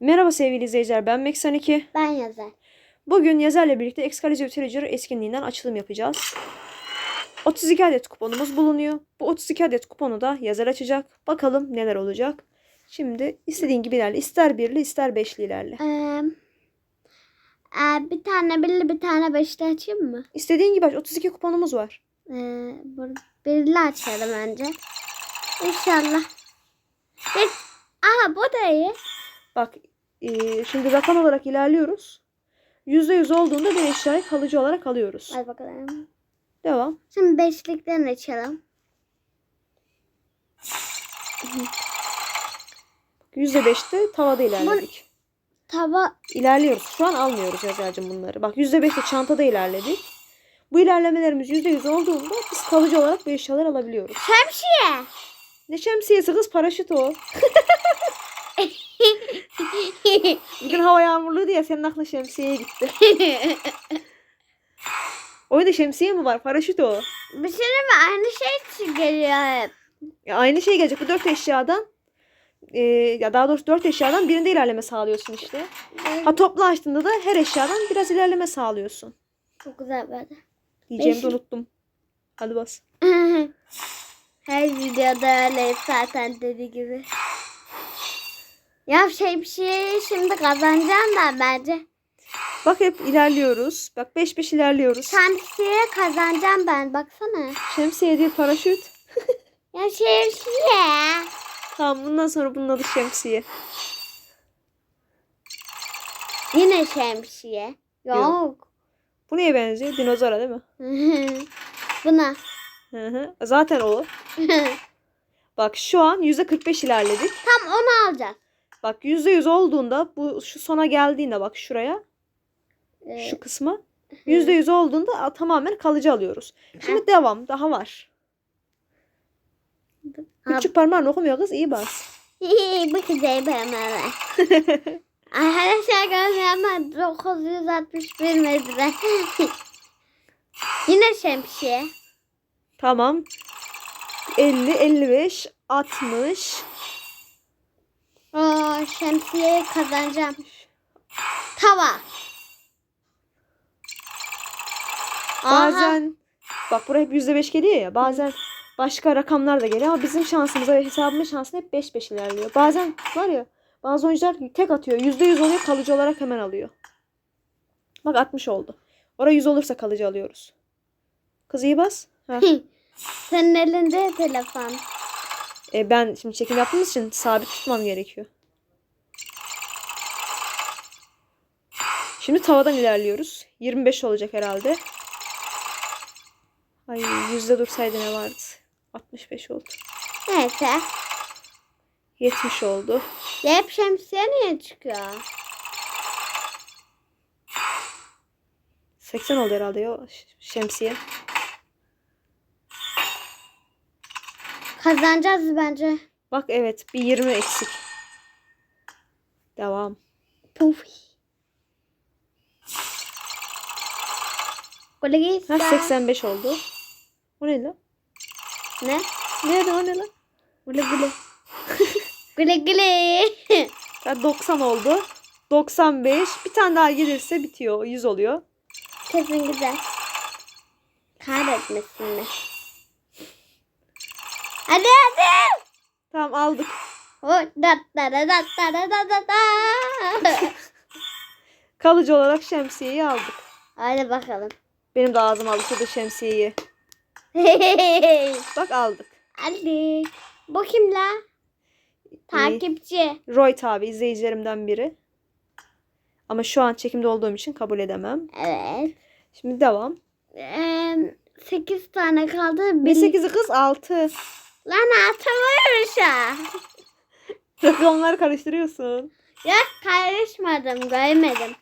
Merhaba sevgili izleyiciler ben Meksan2. Ben yazar. Bugün Yazar'la birlikte Excalibur Treasure etkinliğinden açılım yapacağız. 32 adet kuponumuz bulunuyor. Bu 32 adet kuponu da Yazar açacak. Bakalım neler olacak. Şimdi istediğin gibi ilerle. İster birli ister beşli ilerle. Ee, e, bir tane birli bir tane beşli açayım mı? İstediğin gibi aç. 32 kuponumuz var. Ee, birli açalım önce. İnşallah. Aha bu da iyi. Bak e, şimdi rakam olarak ilerliyoruz. %100 olduğunda bir eşyayı kalıcı olarak alıyoruz. Hadi bakalım. Devam. Şimdi beşlikten açalım. %5'te tavada ilerledik. Tava İlerliyoruz. Şu an almıyoruz Yazar'cığım bunları. Bak %5'te çantada ilerledik. Bu ilerlemelerimiz %100 olduğunda biz kalıcı olarak bu eşyalar alabiliyoruz. şemsiye. Ne şemsiyesi kız paraşüt o. Bugün hava yağmurluydu ya senin aklın şemsiyeye gitti. Oyunda şemsiye mi var? Paraşüt o. bir şey mi? Aynı şey geliyor hep. Ya aynı şey gelecek. Bu dört eşyadan e, ya daha doğrusu dört eşyadan birinde ilerleme sağlıyorsun işte. Ha toplu açtığında da her eşyadan biraz ilerleme sağlıyorsun. Çok güzel böyle. Diyeceğimi de unuttum. Hadi bas. Her videoda öyle zaten dediği gibi. Ya şey bir şey şimdi kazanacağım ben bence. Bak hep ilerliyoruz. Bak 5-5 ilerliyoruz. Şemsiye kazanacağım ben baksana. Şemsiye değil paraşüt. Ya şemsiye. Tamam bundan sonra bunun adı şemsiye. Yine şemsiye. Yok. Bu neye benziyor? Dinozora değil mi? Buna. Hı hı. Zaten o. Bak şu an %45 ilerledik. Tam onu alacağız. Bak %100 olduğunda bu şu sona geldiğinde bak şuraya Ee, şu kısma %100 olduğunda a- tamamen kalıcı alıyoruz. Şimdi devam daha var. Küçük parmağın okumuyor kız iyi bas. Bu güzel bana. Arkadaşlar görmeyen 961 metre. Yine şemsiye. Tamam. 50, 55, 60. Oo, şemsiyeyi kazanacağım. Tava. Bazen bak buraya hep %5 geliyor ya. Bazen başka rakamlar da geliyor ama bizim şansımıza ve hesabımın şansına hep 5-5 ilerliyor. Bazen var ya bazı oyuncular tek atıyor. %100 oluyor kalıcı olarak hemen alıyor. Bak 60 oldu. Oraya 100 olursa kalıcı alıyoruz. Kız iyi bas. Ha. Senin elinde telefon. E, ben şimdi çekim yaptığımız için sabit tutmam gerekiyor. Şimdi tavadan ilerliyoruz. 25 olacak herhalde. Ay yüzde dursaydı ne vardı? 65 oldu. Neyse. 70 oldu. Ya hep şemsiye niye çıkıyor? 80 oldu herhalde ya şemsiye. Kazanacağız bence. Bak evet bir 20 eksik. Devam. Puf. Gole git. Ha 85 oldu. O ne lan? Ne? Nerede o ne lan? Güle güle. güle güle. Ha, 90 oldu. 95. Bir tane daha gelirse bitiyor. 100 oluyor. Kesin güzel. Kahretmesin mi? Hadi hadi. Tamam aldık. Kalıcı olarak şemsiyeyi aldık. Hadi bakalım. Benim de ağzım alıştı da şemsiyeyi. Bak aldık. Aldık. Bu kim la? Takipçi. Roy abi izleyicilerimden biri. Ama şu an çekimde olduğum için kabul edemem. Evet. Şimdi devam. Ee, 8 tane kaldı. Bir 8'i kız 6. Lan atılmış ha. Rakamları karıştırıyorsun. Ya karışmadım görmedim.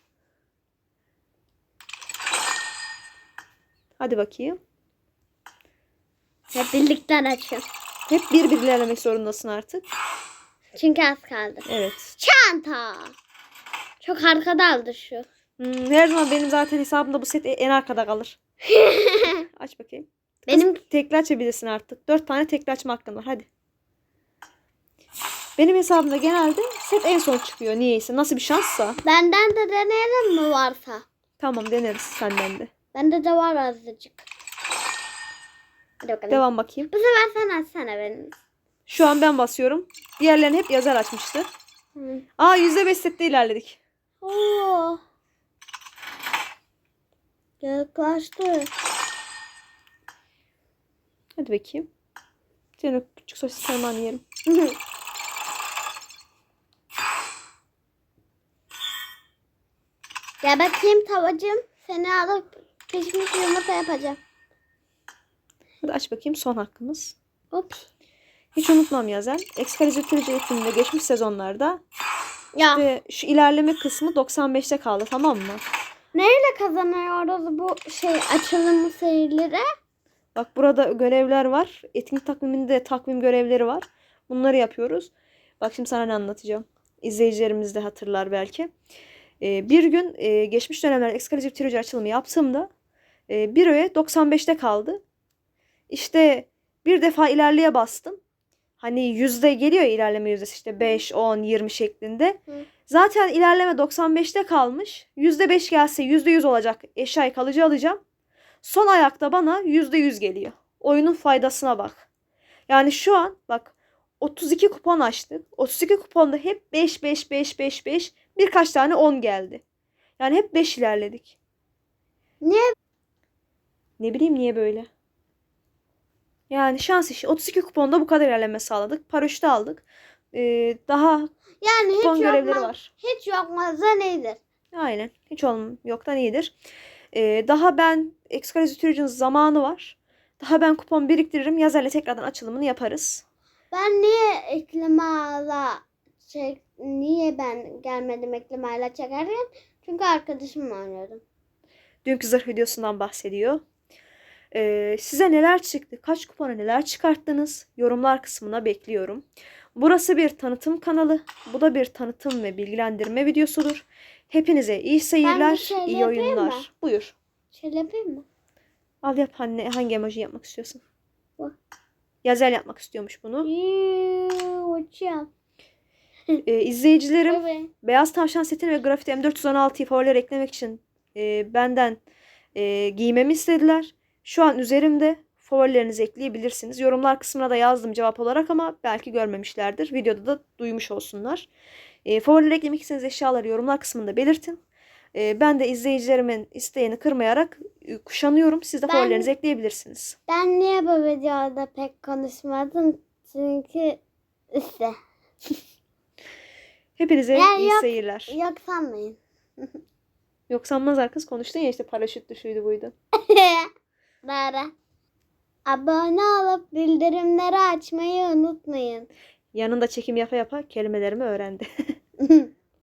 Hadi bakayım. Hep birlikten açın. Hep bir bir ilerlemek zorundasın artık. Çünkü az kaldı. Evet. Çanta. Çok arkada aldı şu. Hmm, her zaman benim zaten hesabımda bu set en arkada kalır. Aç bakayım. Benim tekli açabilirsin artık. Dört tane tekli açma hakkın var. Hadi. Benim hesabımda genelde set en son çıkıyor niyeyse. Nasıl bir şanssa. Benden de deneyelim mi varsa? Tamam deneriz senden de. Bende de var azıcık. Hadi bakalım. Devam bakayım. Bu sefer sen açsana benim. Şu an ben basıyorum. Diğerlerini hep yazar açmıştı. Hı. Aa %5 sette ilerledik. Oo. Yaklaştı. Hadi bakayım. Senin o küçük sosis parmağını yerim. Gel bakayım tavacım. Seni alıp pişmiş yumurta yapacağım. Hadi aç bakayım son hakkımız. Hop. Hiç unutmam Yazel. Excalibur eğitiminde geçmiş sezonlarda Ya ve şu ilerleme kısmı 95'te kaldı tamam mı? neyle kazanıyoruz bu şey açılımı serileri? Bak burada görevler var. Etkinlik takviminde takvim görevleri var. Bunları yapıyoruz. Bak şimdi sana ne anlatacağım. İzleyicilerimiz de hatırlar belki. Ee, bir gün e, geçmiş dönemlerde Excalibur Trilogy açılımı yaptığımda e, bir öğe 95'te kaldı. İşte bir defa ilerleye bastım. Hani yüzde geliyor ya ilerleme yüzdesi işte 5, 10, 20 şeklinde. Hı. Zaten ilerleme 95'te kalmış. %5 gelse %100 olacak. Eşyayı kalıcı alacağım. Son ayakta bana %100 geliyor. Oyunun faydasına bak. Yani şu an bak 32 kupon açtık. 32 kuponda hep 5 5 5 5 5 birkaç tane 10 geldi. Yani hep 5 ilerledik. Niye? Ne bileyim niye böyle. Yani şans işi. 32 kuponda bu kadar ilerleme sağladık. Paraşütü aldık. Ee, daha Yani hiç kupon görevleri yapma, var. hiç yapmazsa nedir? Aynen. Hiç olm yoktan iyidir. Ee, daha ben Excalibur zamanı var. Daha ben kupon biriktiririm. Yazarla tekrardan açılımını yaparız. Ben niye eklemala çek niye ben gelmedim eklemayla çekerken? Çünkü arkadaşımla oynuyordum. Dünkü zırh videosundan bahsediyor. Ee, size neler çıktı? Kaç kupona neler çıkarttınız? Yorumlar kısmına bekliyorum. Burası bir tanıtım kanalı. Bu da bir tanıtım ve bilgilendirme videosudur. Hepinize iyi seyirler, şey iyi oyunlar. mı? Buyur. Şey yapayım mı? Al yap anne. Hangi emoji yapmak istiyorsun? Bu. Yazel yapmak istiyormuş bunu. Uçuyorum. Ee, izleyicilerim Evet. Beyaz Tavşan setini ve Grafiti M416'yı favoriler eklemek için e, benden e, giymemi istediler. Şu an üzerimde favorilerinizi ekleyebilirsiniz. Yorumlar kısmına da yazdım cevap olarak ama belki görmemişlerdir. Videoda da duymuş olsunlar. E, favoriler eklemek istediğiniz eşyaları yorumlar kısmında belirtin. E, ben de izleyicilerimin isteğini kırmayarak e, kuşanıyorum. Siz de Ben- favorilerinizi ekleyebilirsiniz. Ben niye bu videoda pek konuşmadım? Çünkü işte Hepinize Ya iyi yok. seyirler. yok sanmayın. Yok sanmaz arkadaş konuştun ya işte paraşüt düşüydü buydu. Rara. Abone olup bildirimleri açmayı unutmayın. Yanında çekim yapa yapa kelimelerimi öğrendi.